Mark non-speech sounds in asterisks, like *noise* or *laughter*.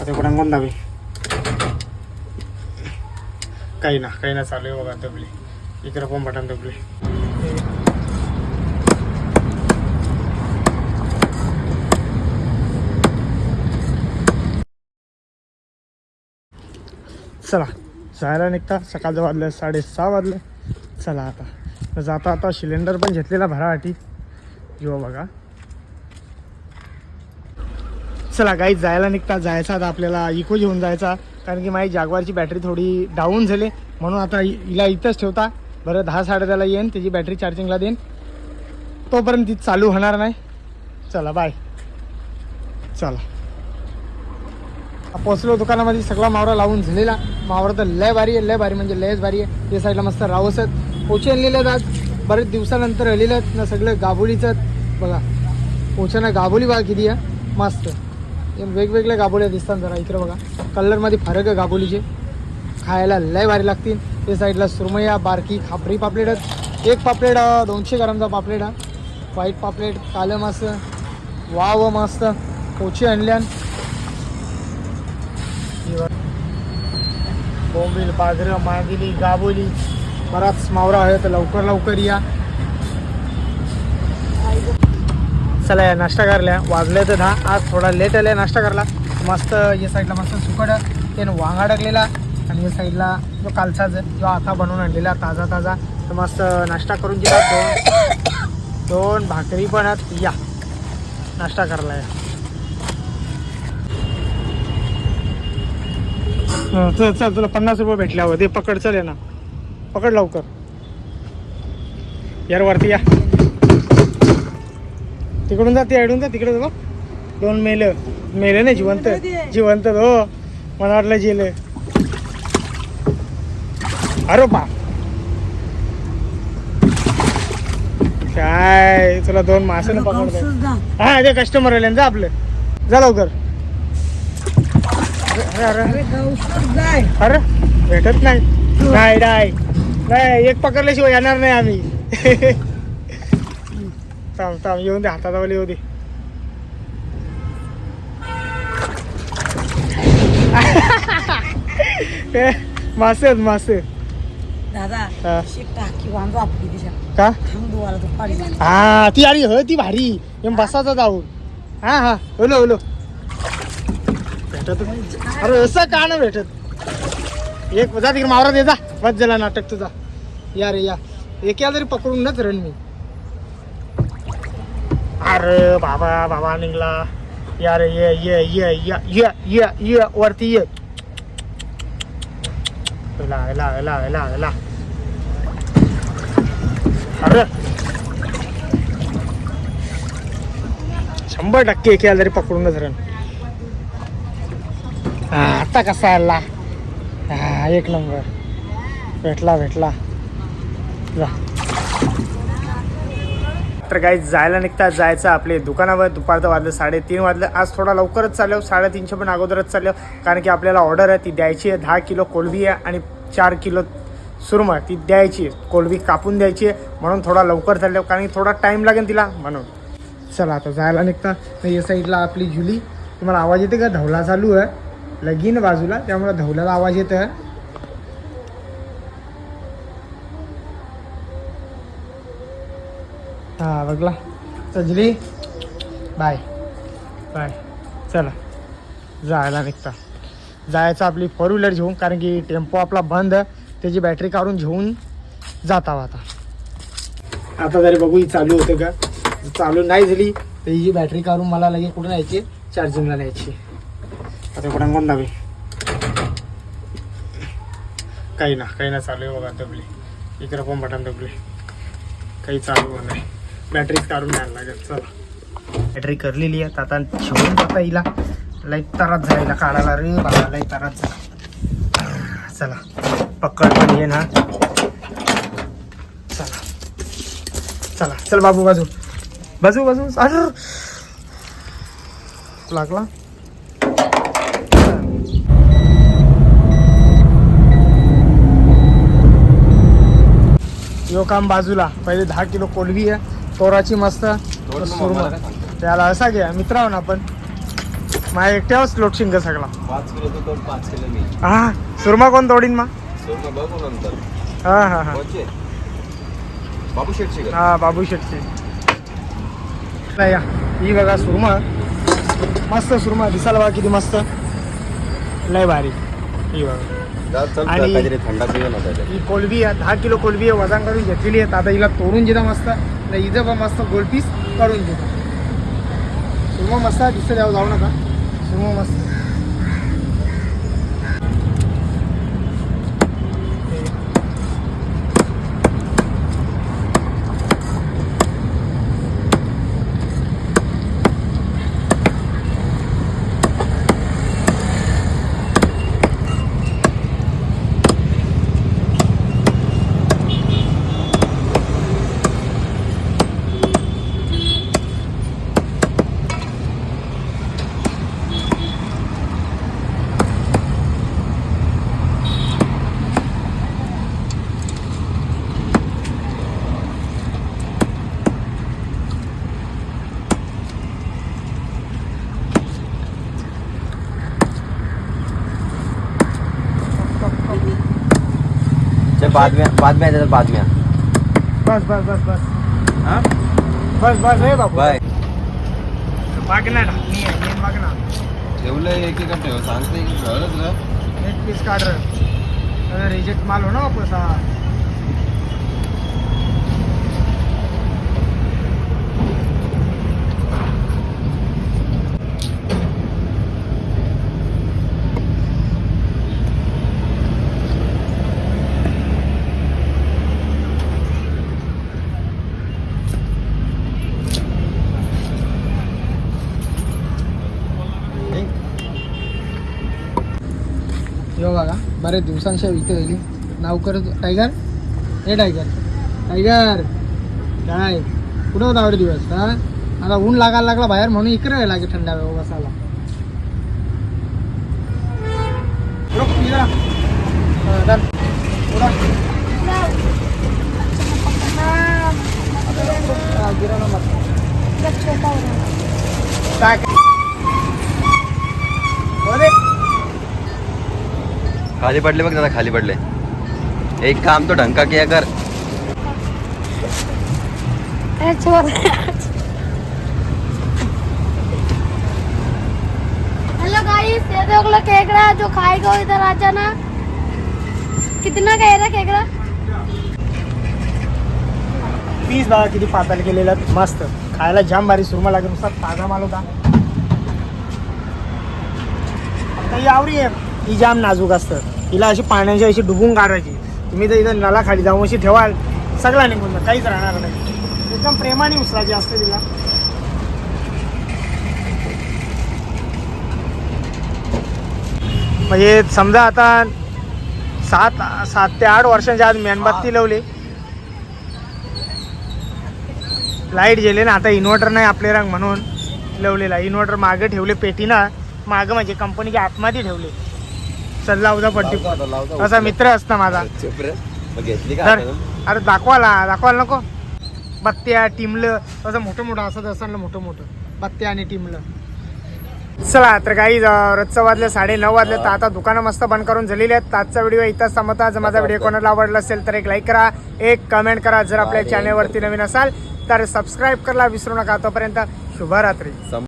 आता इकडे अंगण दाबे काही ना काही ना चालू आहे बघा दबली इकडं पण बटन दबली चला जायला निघता. सकाळचं वाजलं साडेसहा वाजलं चला आता. जाता आता सिलेंडर पण घेतलेला भरासाठी जेव्हा बघा. चला गाईज जायला निघता. जायचा आता आपल्याला इको घेऊन जायचा. कारण की माझी जागवारची बॅटरी थोडी डाऊन झाली. म्हणून आता हिला इथंच ठेवता. बरं दहा साडेदहाला येईन. त्याची बॅटरी चार्जिंगला देईन. तोपर्यंत ती चालू होणार नाही. चला बाय चला. पोचलो दुकानामध्ये. सगळा मावरा लावून झालेला. मावरा तर लय भारी आहे. लय भारी म्हणजे लयच भारी आहे. ते साईडला मस्त रावसत पोचे आणलेले आज. बरेच दिवसानंतर आलेले आहेत ना सगळं गाबोलीचं बघा. पोच्याना गाबोली बघा किती आहे. मस्त. वेगवेगळ्या गाबोल्या दिसतात जरा इकडे बघा. कलरमध्ये फरक आहे गाबोलीचे. खायला लय भारी लागतील. ते साईडला सुरमया बारकी खापरी पापलेट आहेत. एक पापलेट दोनशे ग्रामचा पापलेट हा. व्हाईट पापलेट कालं मास वाव मस्त. पोचे आणल्यान बोंबील बाजरं मागिली गाबोली. बराच मावरा आहे तर लवकर लवकर या. चला या नाश्ता करल्या वाजले तर दहा आज थोडा लेट आला नाश्ता करला मस्त या साईडला मस्त सुकट त्यानं वांगा टाकलेला आणि या साईडला जो कालचाच जो आता बनवून आणलेला ताजा ताजा. तर मस्त नाश्ता करून दिला. दोन दोन भाकरी पण आहेत. या. नाश्ता करला या. चल चल तुला पन्नास रुपये भेटले हवं ते पकड चल ना पकड लवकर. यार वरती या. तिकडून जा ते अडून जा तिकडे बघ दोन मेल. मेले नाही जिवंत. जिवंत हो. मला वाटलं जेल अरे बा. काय? तुला दोन मासे ना पकडतो हा ते कस्टमर आले जा आपलं. जा लवकर. अरे भेटत नाही. नाही नाही. नाही एक पकडल्याशिवाय येणार नाही आम्ही. *laughs* थांब थांब येऊन दे हातातावाली येऊ दे. *laughs* मासे आहेत मासे. दादा हा. शिक टाकी वांदो आपली दिशा का? थांब दुवाला तो पाडी झाली हा ती अरे हो ती भारी. एम बसाचा जाऊन. हा हा ओलो ओलो भेटत अरे असं का ना भेटत? एक जा तिकडे मावरा दे जा. बस झाला नाटक तुझा. या रे या. एक या तरी पकडून नच रण मी. अरे बाबा बाबा निघला. या रे ये ये ये ये ये ये ये वरती ये. ला ला ला ला ला अरे. शंभर टक्के एक याला तरी पकडूनच रण हा, आता कसा आला? हा एक नंबर. भेटला भेटला. जा. तर काही जायला निघता जायचं आपले दुकानावर. दुपारचं वाजलं साडेतीन वाजलं. आज थोडा लवकरच चाललो. साडेतीनशे पण अगोदरच चाललो. कारण की आपल्याला ऑर्डर आहे ती द्यायची आहे. दहा किलो कोलबी आहे आणि चार किलो सुरमा ती द्यायची आहे. कोलबी कापून द्यायची आहे. म्हणून थोडा लवकर चाललो. कारण की थोडा टाईम लागेल तिला. म्हणून. चला आता जायला निघता. तर या साईडला आपली जुली. तुम्हाला आवाज येते का? धवला चालू आहे. लगीन बाजूला. त्यामुळे धवल्याला आवाज येत हा बघला. सजली बाय. बाय. चला. जायला निघता. जायचं आपली फोर व्हीलर घेऊन कारण की टेम्पो आपला बंद त्याची बॅटरी काढून घेऊन जाता आता. आता जरी बघू ही चालू होते का? चालू नाही झाली तर ही बॅटरी काढून मला लगे कुठं न्यायची? चार्जिंगला न्यायची. आता कुठं कोण नव्हे काही ना काही ना चालू आहे बघा दबली. इकडं पण बटन दबले काही चालू नाही. बॅटरीच काढून न्यायला लागेल चला. बॅटरी करलेली आहे आता शिवून जाता येईल लई तरात जायला काढायला रे बाबा लई तरात जा. चला पकड पण ये ना. चला. चला चल बाबू बाजू. बाजू बाजू अरे लागला? यो काम बाजूला पहिले दहा किलो कोलवी आहे. तोराची मस्त सुरमा त्याला असा घ्या मित्र आहो ना आपण. माझ्या एकट्यावरच लोटशिंग का सगळा. पाच किलो तो तोड पाच किलो मी. हा सुरमा कोण तोडीन मा सोड बघू नंतर. हा हा हा. कोणचे? बाबू शेटची का? हा बाबू शेटची. नाही या. ही बघा सुरमा. मस्त सुरमा दिसायला बघा किती मस्त. लय भारी. ही बघा. आणि- काहीतरी थंडा पिऊ ना त्याच्यात. ही कोलबी आहे दहा किलो कोलबी आहे वजन करून घेतलेली आहे. आता हिला तोडून घेता मस्त. नाही हिचं पण मस्त गोलपीस काढून घेतो सुरमा मस्त आहे दिसतं द्यावं जाऊ नका. सुरमा मस्त. में बाद में त्याच्यात बाद में बस बस बस बस. हा? बस बस हे बाबू बाय. बागना ढाकणी आहे मेन बागना ठेवलंय एक एक ठेव. सांगते की ठेवलंच ना एक पीस काढ रहा रिजेक्ट माल हो ना वापस हा यो बघा बरेच दिवसांच्या इथे गेली. नाव करत टायगर हे टायगर टायगर काय? कुठं होता आवडे दिवस हा? आता ऊन लागायला लागला बाहेर म्हणून इकडे लागे थंडा वेळ बसायला. नंबर. काय अरे खाली पडले बघ दादा खाली पडले. एक काम तो ढंग का किया कर. हेलो गाइस ये देख लो केकड़ा जो खाएगा वो इधर आ जाना. कितना कह रहा केकड़ा पीस बघा किती पातळ केलेलं. मस्त. खायला जाम भारी सुरमा लागेल. नुसता ताजा माल होता. आता आवरी आहे. ही जाम नाजूक असतं हिला अशी पाण्याची अशी डुबून काढायची. तुम्ही तर इथं नला खाली जाऊन अशी ठेवाल सगळा निघून काहीच राहणार नाही. एकदम प्रेमाने उचलायची असते तिला. म्हणजे समजा आता सात सात ते आठ वर्षांच्या आज मेणबत्ती लावली. लाइट गेले ना आता इन्व्हर्टर नाही आपले रंग म्हणून लावलेला. इन्व्हर्टर मागे ठेवले पेटीना. मागं म्हणजे कंपनीच्या आतमध्ये ठेवले. सल्ला उदा पट्टी. असा मित्र असता माझा. तर? अरे दाखवायला दाखवायला नको. बत्त्या टिमलं. असं मोठं मोठं असं असं ना मोठं मोठं. बत्त्या आणि टिमलं. चला तर काही रोजचं वाजले साडे नऊ वाजले तर आता दुकानं मस्त बंद करून झालेली आहेत. आजचा व्हिडिओ इथंच संपता जर माझा व्हिडिओ कोणाला आवडला असेल तर एक लाईक करा एक कमेंट करा. जर आपल्या चॅनलवरती नवीन असाल तर सबस्क्राईब करायला विसरू नका. तोपर्यंत शुभरात्री.